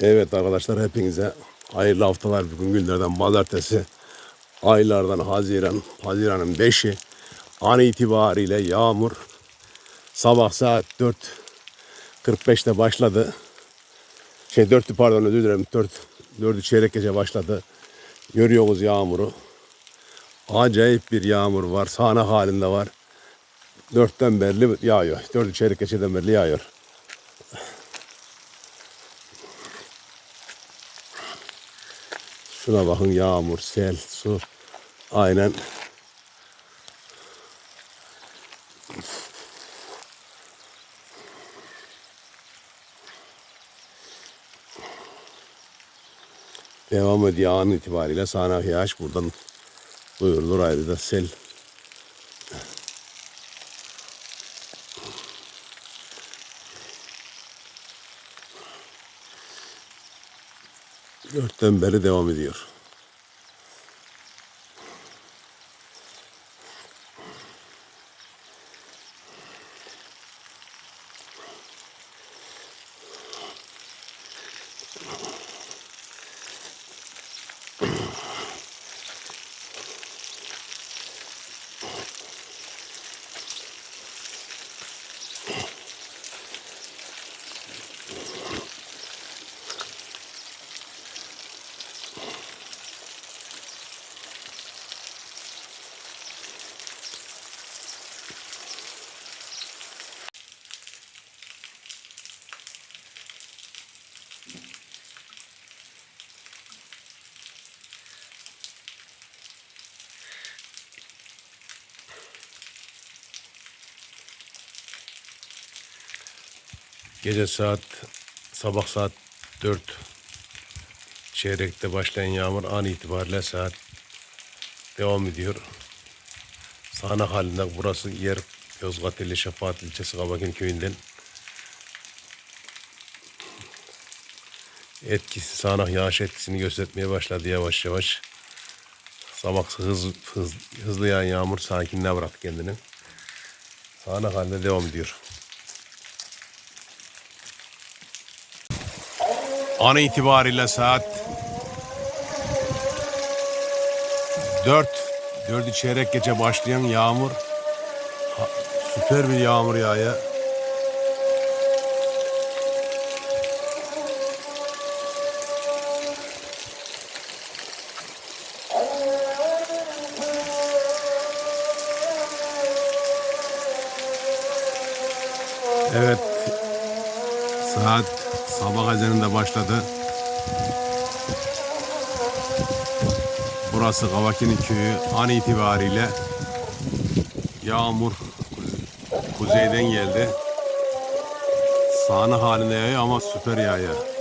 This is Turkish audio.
Evet arkadaşlar hepinize hayırlı haftalar bugün günlerden pazartesi aylardan Haziran Haziran'ın 5'i an itibariyle yağmur sabah saat 4.45'te başladı. Şey 4'tü pardon özür dilerim 4 4'ü çeyrek gece başladı. Görüyoruz yağmuru. Acayip bir yağmur var. Sağanak halinde var. 4'ten beri yağıyor. 4'ü çeyrek geceden beri yağıyor. Şuna bakın yağmur, sel, su. Aynen. Devam ediyor an itibariyle sağanak yağış buradan duyurulur ayrıca sel. Dörtten beri devam ediyor. Gece saat sabah saat 4 çeyrekte başlayan yağmur an itibariyle saat devam ediyor. Sağanak halinde burası yer Yozgat ili Şefaat ilçesi Kabakin köyünden etkisi sağanak yağış etkisini göstermeye başladı yavaş yavaş. Sabah hız, hız, hızlı yağan yağmur sakinliğe bıraktı kendini. Sağanak halinde devam ediyor. An itibariyle saat 4 4'ü çeyrek gece başlayan yağmur süper bir yağmur yağıyor. Evet Saat sabah ezanında başladı. Burası Kavaki'nin köyü an itibariyle yağmur kuzeyden geldi. Sağına halinde yağıyor ama süper yağıyor.